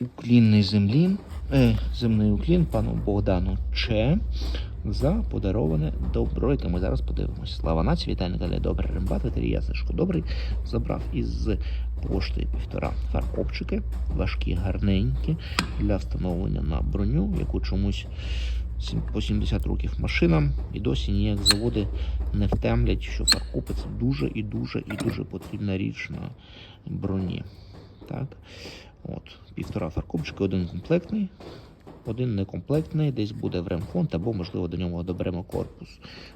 уклінний землі, е, земний уклін пану Богдану Че за подароване добро, яке ми зараз подивимося. Слава нації, вітаю Наталя Добре, Рембат, ветерія Сашко Добрий. Забрав із пошти півтора фаркопчики, важкі, гарненькі, для встановлення на броню, яку чомусь по 70 років машинам і досі ніяк заводи не втемлять, що фаркопи дуже і дуже і дуже потрібна річ на броні. Так? От, півтора фаркопчика, один комплектний, один некомплектний, десь буде ремфонд, або, можливо, до нього доберемо корпус.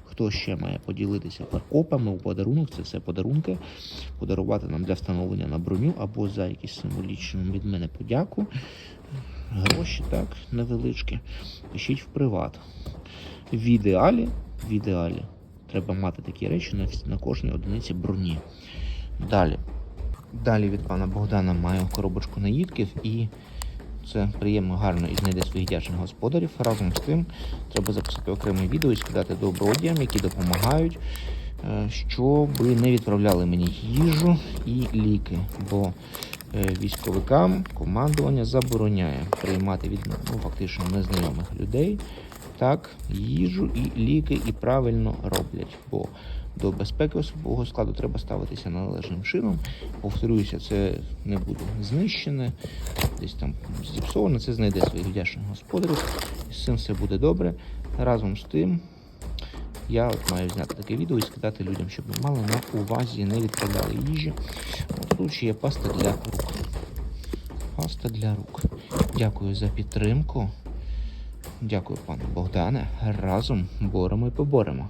Хто ще має поділитися фаркопами у подарунок, це все подарунки, подарувати нам для встановлення на броню, або за якісь символічну від мене подяку. Гроші, так, невеличкі. Пишіть в приват. В ідеалі, в ідеалі треба мати такі речі на, на кожній одиниці броні. Далі. Далі від пана Богдана маю коробочку наїдків і це приємно, гарно і знайде своїх дячних господарів. Разом з тим треба записати окреме відео і скидати добродіям, які допомагають, е, щоб не відправляли мені їжу і ліки. Бо е, військовикам командування забороняє приймати від ну, фактично незнайомих людей так, їжу і ліки і правильно роблять. Бо до безпеки особового складу треба ставитися належним чином. Повторююся, це не буде знищене, десь там зіпсоване, це знайде своїх вдячних господарів. З цим все буде добре. Разом з тим, я от маю зняти таке відео і скидати людям, щоб ми мали на увазі, не відправляли їжі. От тут ще є паста для рук. Паста для рук. Дякую за підтримку. Дякую, пане Богдане. Разом боремо і поборемо.